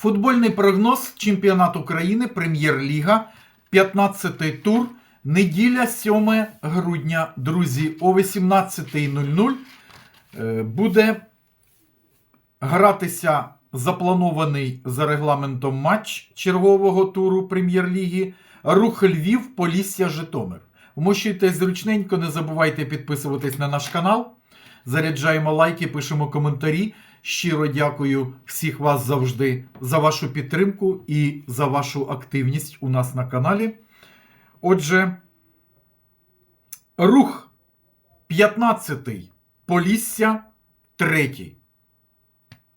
Футбольний прогноз Чемпіонат України Прем'єр-ліга, 15-й тур, неділя 7 грудня. Друзі, о 18.00 е, буде гратися запланований за регламентом матч чергового туру Прем'єр-ліги Рух Львів, Полісся, Житомир. Вмощуйтесь зручненько, не забувайте підписуватись на наш канал. Заряджаємо лайки, пишемо коментарі. Щиро дякую всіх вас завжди за вашу підтримку і за вашу активність у нас на каналі. Отже, рух 15-й, Полісся 3.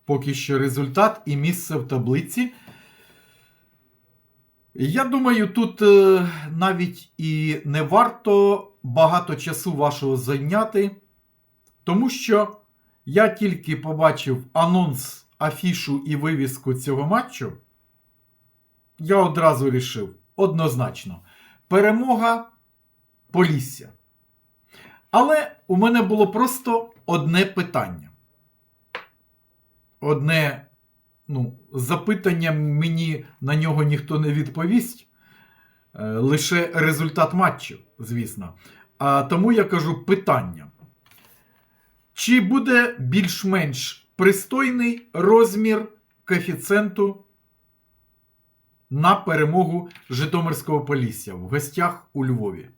Поки що результат і місце в таблиці. Я думаю, тут е, навіть і не варто багато часу вашого зайняти, тому що я тільки побачив анонс, афішу і вивіску цього матчу. Я одразу рішив однозначно: перемога Полісся. Але у мене було просто одне питання. Одне ну, запитання мені на нього ніхто не відповість. Е, Лише результат матчу, звісно. А тому я кажу питання. Чи буде більш-менш пристойний розмір коефіцієнту на перемогу Житомирського Полісся в гостях у Львові?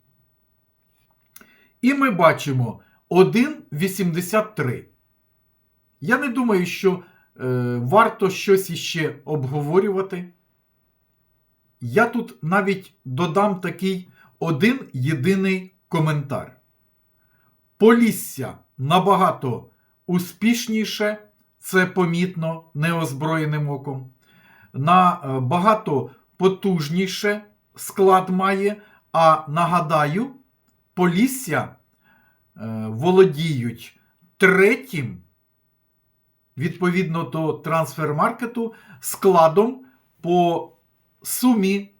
І ми бачимо 1,83. Я не думаю, що е, варто щось іще обговорювати. Я тут навіть додам такий один єдиний коментар. Полісся набагато успішніше, це помітно неозброєним оком. Набагато потужніше склад має. А нагадаю, Полісся е, володіють третім, відповідно до трансфермаркету, складом по сумі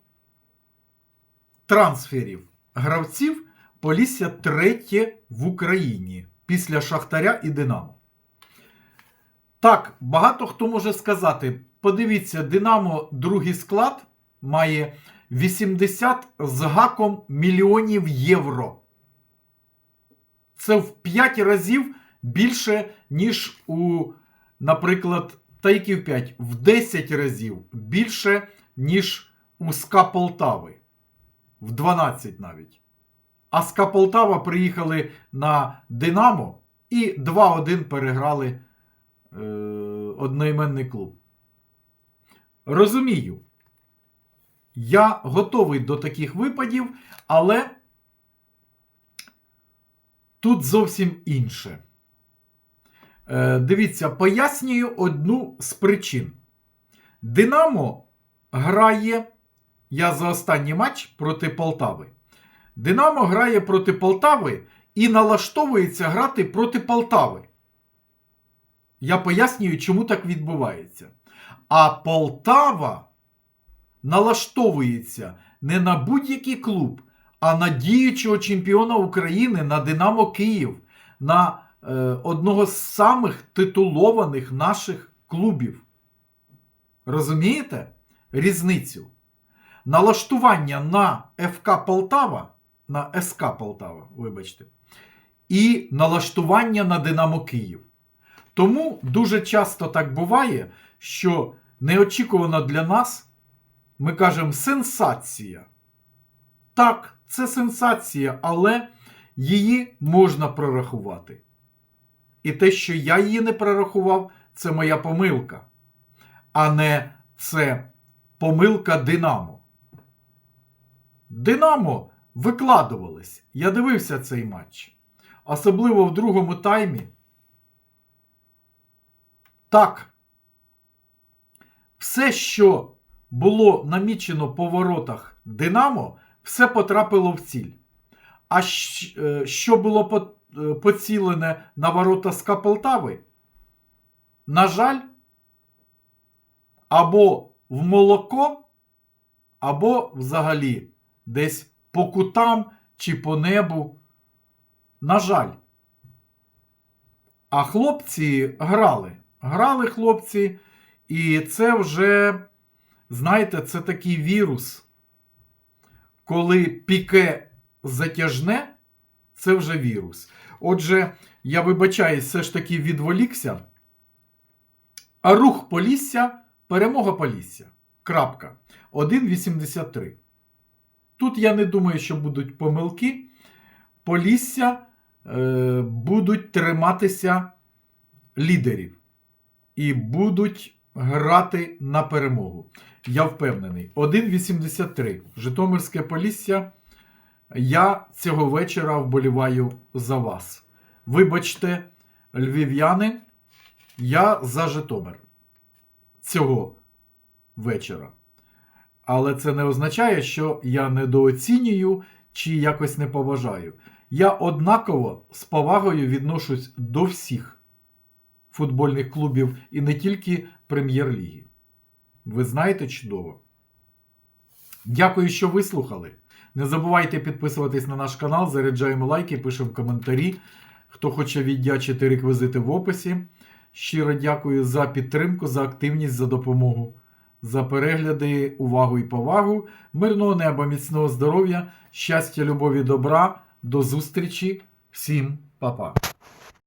трансферів гравців Полісся третє в Україні після Шахтаря і Динамо. Так, багато хто може сказати: подивіться, Динамо другий склад має 80 з гаком мільйонів євро. Це в 5 разів більше, ніж у, наприклад, та які в 5, в 10 разів більше, ніж у СКА Полтави. В 12 навіть. А СКА Полтава приїхали на Динамо і 2-1 переграли е, одноіменний клуб. Розумію. Я готовий до таких випадів, але тут зовсім інше. Е, дивіться, пояснюю одну з причин. Динамо грає, я за останній матч проти Полтави. Динамо грає проти Полтави і налаштовується грати проти Полтави. Я пояснюю, чому так відбувається. А Полтава налаштовується не на будь-який клуб, а на діючого чемпіона України на Динамо Київ, на е, одного з самих титулованих наших клубів. Розумієте різницю? Налаштування на ФК Полтава, на СК Полтава, вибачте, і налаштування на Динамо Київ. Тому дуже часто так буває, що неочікувано для нас ми кажемо сенсація. Так, це сенсація, але її можна прорахувати. І те, що я її не прорахував, це моя помилка, а не це помилка Динамо. Динамо викладувались. Я дивився цей матч. Особливо в другому таймі. Так. Все, що було намічено по воротах Динамо, все потрапило в ціль. А що було поцілене на ворота СКА Полтави? На жаль, або в молоко, або взагалі десь по кутам чи по небу. На жаль. А хлопці грали. Грали хлопці І це вже, знаєте, це такий вірус. Коли піке затяжне, це вже вірус. Отже, я вибачаюсь, все ж таки відволікся. А рух Полісся, перемога Полісся. Крапка. 1,83. Тут я не думаю, що будуть помилки. Полісся е, будуть триматися лідерів і будуть грати на перемогу. Я впевнений. 1,83. Житомирське Полісся. Я цього вечора вболіваю за вас. Вибачте, львів'яни, я за Житомир цього вечора. Але це не означає, що я недооцінюю чи якось не поважаю. Я однаково з повагою відношусь до всіх футбольних клубів і не тільки прем'єр-ліги. Ви знаєте чудово. Дякую, що вислухали. Не забувайте підписуватись на наш канал, заряджаємо лайки, пишемо коментарі. Хто хоче віддячити реквізити в описі. Щиро дякую за підтримку, за активність, за допомогу, за перегляди, увагу і повагу. Мирного неба, міцного здоров'я, щастя, любові, добра. До зустрічі. Всім па-па.